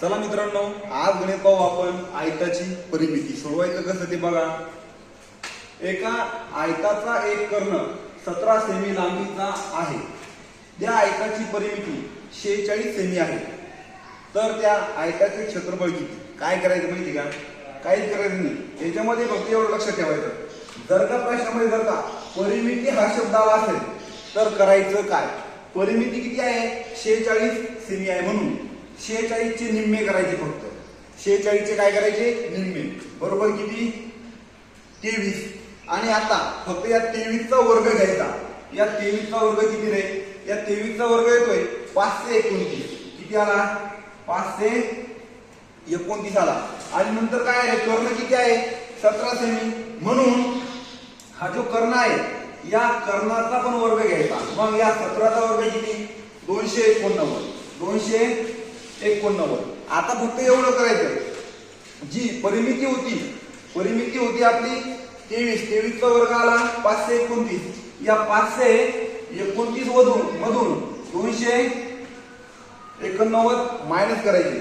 चला मित्रांनो आज गणित पाहू आपण आयताची परिमिती. सोडवायचं कसं ते बघा. एका आयताचा एक कर्ण सतरा सेमी लांबीचा आहे. त्या आयताची परिमिती शेहेचाळीस सेमी आहे. तर त्या आयताचे क्षेत्रफळ किती? काय करायचं माहिती का? काहीच करायचं नाही. याच्यामध्ये फक्त एवढं लक्षात ठेवायचं. जर का प्रश्नामध्ये जर का परिमिती हा शब्द आला असेल तर करायचं काय? परिमिती किती आहे? शेहेचाळीस सेमी आहे म्हणून. शेहेचाळीसचे निम्मे करायचे फक्त. शेहेचाळीसचे काय करायचे? निम्मे. बरोबर किती? तेवीस. आणि आता फक्त या तेवीसचा वर्ग घ्यायचा. या तेवीसचा वर्ग किती रे? या तेवीसचा वर्ग येतोय पाचशे एकोणतीस. किती आला? पाचशे एकोणतीस आला. आणि नंतर काय आहे? कर्ण किती आहे? सतरा सेमी म्हणून हा जो कर्ण आहे या कर्णाचा पण वर्ग घ्यायचा. मग या सतराचा वर्ग किती? दोनशे एकोणनव्वद. दोनशे एकोणनव्वद. आता फक्त एवढं करायचं जी परिमिती होती परिमिती होती आपली तेवीस तेवीसचा वर्ग आला पाचशे एकोणतीस. या पाचशे एकोणतीस मधून मधून दोनशे एकोणनव्वद मायनस करायचे.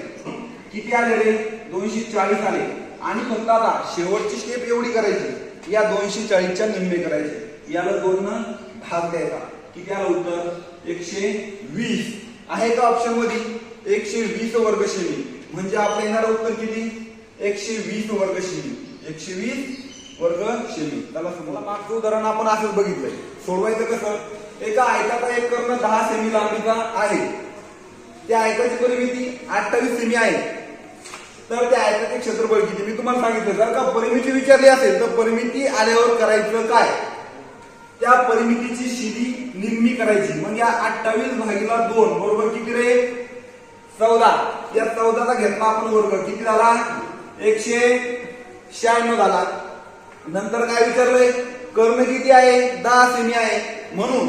किती आले रे? दोनशे चाळीस आले. आणि फक्त आता शेवटची स्टेप एवढी करायची. या दोनशे चाळीसच्या निम्मे करायचे. याला दोन भाग द्यायचा. किती आलं उत्तर? एकशे वीस. आहे का ऑप्शनमध्ये एकशे वीस वर्ग शेमी म्हणजे आपलं येणारं उत्तर किती? एकशे वीस वर्ग शेमी एकशे वीस वर्ग शेमी त्याला समजा मागचं उदाहरण आपण असंच बघितलंय. सोडवायचं कसं? एका आयताचा एक कर्ण दहा सेमी लांबीचा आहे. त्या आयताची परिमिती अठ्ठावीस सेमी आहे. तर त्या आयताचे क्षेत्रफळ किती? मी तुम्हाला सांगितलं जर का परिमिती विचारली असेल तर परिमिती आल्यावर करायचं काय? त्या परिमितीची शिडी निम्मी करायची. म्हणजे या अठ्ठावीस भागीला दोन बरोबर? चौदा. या चौदाचा घेतला आपण वर्ग. किती झाला? एकशे शहाण्णव झाला. नंतर काय विचारलंय? कर्ण किती आहे? दहा सेमी आहे. म्हणून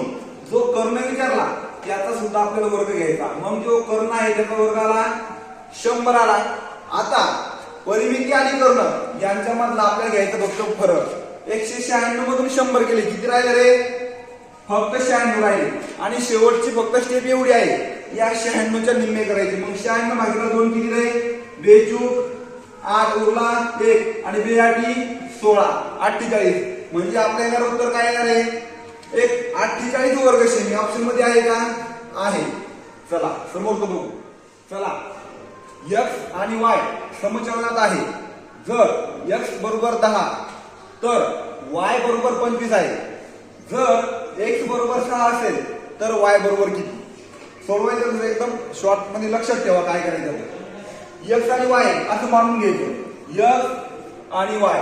जो कर्ण विचारला त्याचा सुद्धा आपल्याला वर्ग घ्यायचा. मग जो कर्ण आहे त्याचा वर्ग आला शंभर आला. आता परिमिती आणि कर्ण यांच्यामधला आपल्याला घ्यायचा फक्त फरक. एकशे शहाण्णव मधून शंभर केले. किती राहिले रे? फक्त शहाण्णव राहिले. आणि शेवटची फक्त स्टेप एवढी आहे. या शहाण्णवच्या निम्मे करायचे. मग शहाण्णव भागीला दोन किती रे? बेचूक आठ उरला एक. आणि बे आठी सोळा. अठ्ठेचाळीस. म्हणजे आपल्या येणार उत्तर काय येणार आहे? एक. अठ्ठेचाळीस वर्ग श्रेणी ऑप्शनमध्ये आहे का? आहे. चला समोर बघू. चला. एक्स आणि वाय समचलनात आहे. जर एक्स बरोबर दहा तर वाय बरोबर पंचवीस आहे. जर एक्स बरोबर सहा असेल तर वाय बरोबर किती? सोडवायचं म्हणजे एकदम शॉर्टमध्ये लक्षात ठेवा काय करायचं ते. एक्स आणि वाय असं मानून घ्यायचं. एक्स आणि वाय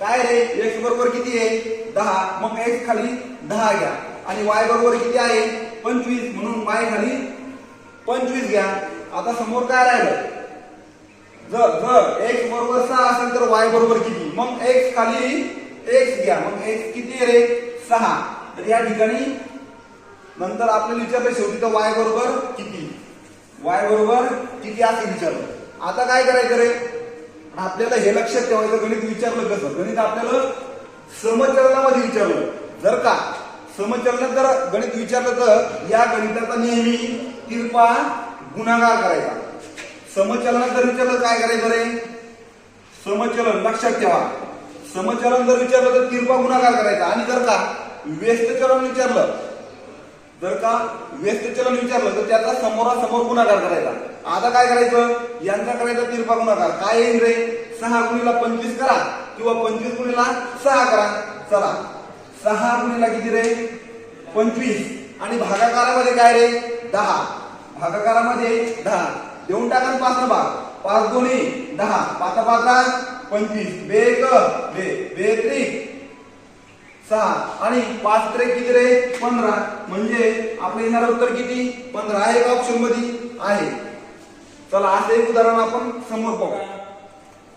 काय रे? एक्स बरोबर किती आहे? दहा. मग एक्स खाली दहा घ्या. आणि वाय बरोबर किती आहे? पंचवीस. म्हणून वाय खाली पंचवीस घ्या. आता समोर काय राहिलं? जर जर एक्स बरोबर सहा असेल तर वाय बरोबर किती? मग एक्स खाली एक्स घ्या. मग एक्स किती आहे रे? सहा. तर या ठिकाणी नंतर आपल्याला विचारलं शेवटी तर वाय बरोबर किती? वाय बरोबर किती असं विचारलं. आता काय करायचं रे? आपल्याला हे लक्षात ठेवायचं गणित विचारलं कसं? गणित आपल्याला समचलनामध्ये विचारलं. जर का समचलनात जर गणित विचारलं तर या गणिताचा नेहमी तिरपा गुणाकार करायचा. समचलनात जर विचारलं काय करायचं रे? समचलन लक्षात ठेवा. समचलन जर विचारलं तर तिरपा गुणाकार करायचा. आणि जर का व्यस्त चलन विचारलं जर का व्यस्त चलन विचारलं तर त्याचा समोरासमोर गुन्हागार करायचा. आता काय करायचं? यांचा करायचा तिरपा गुन्हागार. काय येईल रे? सहा गुणीला पंचवीस करा किंवा पंचवीस गुणीला सहा करा. चला. सहा गुणीला किती रे? पंचवीस. आणि भागाकारामध्ये काय रे? दहा. भागाकारामध्ये दहा. देऊन टाका ना पाच न भाग. पाच दोन्ही दहा. पाच पाच पंचवीस. बे एक बे बे त्रिक सहा आणि पाच त्रे किती रे? पंधरा. म्हणजे आपलं येणार उत्तर किती? पंधरा. आहे का ऑप्शनमध्ये आहे. चला असं एक उदाहरण आपण समोर पाहू.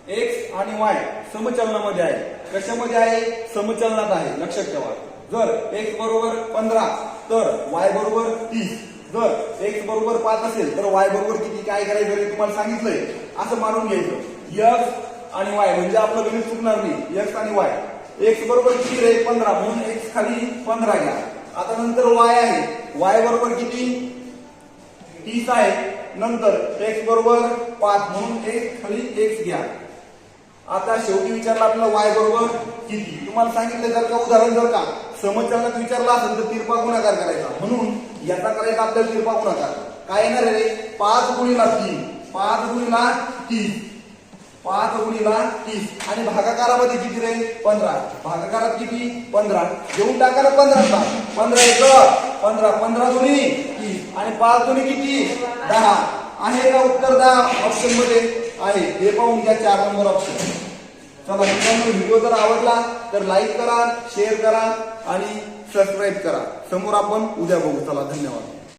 एक्स आणि वाय समचलनामध्ये आहे. कशामध्ये आहे? समचलनात आहे. लक्षात ठेवा. जर एक्स बरोबर पंधरा तर वाय बरोबर तीस. जर एक्स बरोबर पाच असेल तर वाय बरोबर किती? काय करायचं तुम्हाला सांगितलंय. असं मानून घ्यायचं. यक्स आणि वाय म्हणजे आपलं गणित चुकणार नाही. यक्स आणि वाय एक्स बरोबर किती रे पंधरा म्हणून एक्स खाली पंधरा घ्या. आता नंतर वाय आहे. वाय बरोबर किती? तीस आहे. नंतर एक्स बरोबर पाच म्हणून एक खाली एक्स घ्या. आता शेवटी विचारला आपल्याला वाय बरोबर किती? तुम्हाला सांगितलं जर का उदाहरण जर का समजच्याला विचारला असेल तर तिरपा गुणाकार करायचा. म्हणून याचा करायचा आपल्याला तिरपा गुणाकार? काय येणार रे पाच गुणीला तीन. पाच गुणीला तीन पाच गुणीला तीस. आणि भागाकारामध्ये किती रे पंधरा. भागाकारात किती? पंधरा. घेऊन टाका ना पंधरा पंधरा एक पंधरा. पंधरा दोन्ही. तीस. आणि पाच दोन्ही किती? दहा. आहे का उत्तर दहा ऑप्शनमध्ये आहे. हे पाहून घ्या चार नंबर ऑप्शन चला मित्रांनो व्हिडिओ जर आवडला तर लाईक करा शेअर करा आणि सबस्क्राईब करा. समोर आपण उद्या बघू. चला धन्यवाद.